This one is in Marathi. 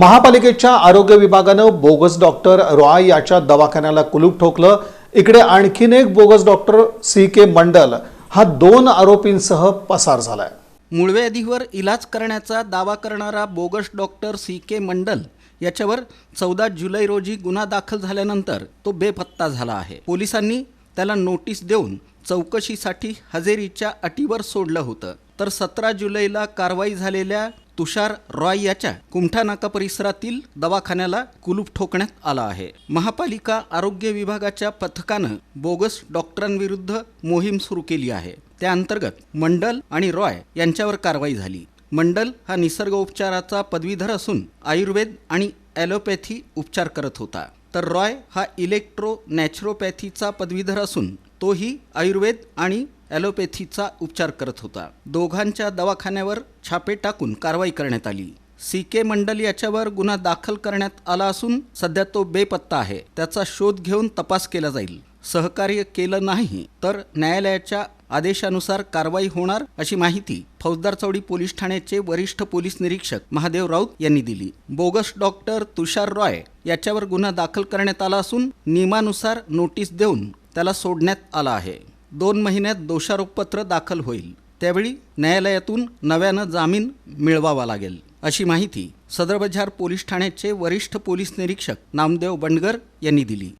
महापालिकेच्या आरोग्य विभागानं बोगस डॉक्टर रॉय याच्या दवाखान्याला कुलूप ठोकलं. इकडे आणखीन एक bogus doctor C K Mandal हा दोन आरोपींसह पसार झालाय. मूळव्याधीवर इलाज करण्याचा दावा करणारा bogus doctor C K Mandal याच्यावर चौदा जुलै रोजी गुन्हा दाखल झाल्यानंतर तो बेपत्ता झाला आहे. पोलिसांनी त्याला नोटीस देऊन चौकशीसाठी हजेरीच्या अटीवर सोडलं होतं. तर सतरा जुलैला कारवाई झालेल्या तुषार रॉय याच्या कुमठा नाका परिसरातील दवाखान्याला कुलूप ठोकण्यात आला आहे. महापालिका आरोग्य विभागाच्या पथकानं बोगस डॉक्टरांविरुद्ध मोहीम सुरू केली आहे. त्याअंतर्गत मंडल आणि रॉय यांच्यावर कारवाई झाली. मंडल हा निसर्गोपचाराचा पदवीधर असून आयुर्वेद आणि ॲलोपॅथी उपचार करत होता. तर रॉय हा इलेक्ट्रो नॅचरोपॅथीचा पदवीधर असून तोही आयुर्वेद आणि ॲलोपॅथीचा उपचार करत होता. दोघांच्या दवाखान्यावर छापे टाकून कारवाई करण्यात आली. सी के मंडल याच्यावर गुन्हा दाखल करण्यात आला असून सध्या तो बेपत्ता आहे. त्याचा शोध घेऊन तपास केला जाईल. सहकार्य केलं नाही तर न्यायालयाच्या आदेशानुसार कारवाई होणार अशी माहिती फौजदार चौडी पोलीस ठाण्याचे वरिष्ठ पोलीस निरीक्षक महादेव राऊत यांनी दिली. बोगस डॉक्टर तुषार रॉय याच्यावर गुन्हा दाखल करण्यात आला असून नियमानुसार नोटीस देऊन त्याला सोडण्यात आला आहे. दोन महिन्यात दोषारोपपत्र दाखल होईल. त्यावेळी न्यायालयातून नव्यानं जामीन मिळवावा लागेल अशी माहिती सदर बजार पोलीस ठाण्याचे वरिष्ठ पोलीस निरीक्षक नामदेव बंडगर यांनी दिली.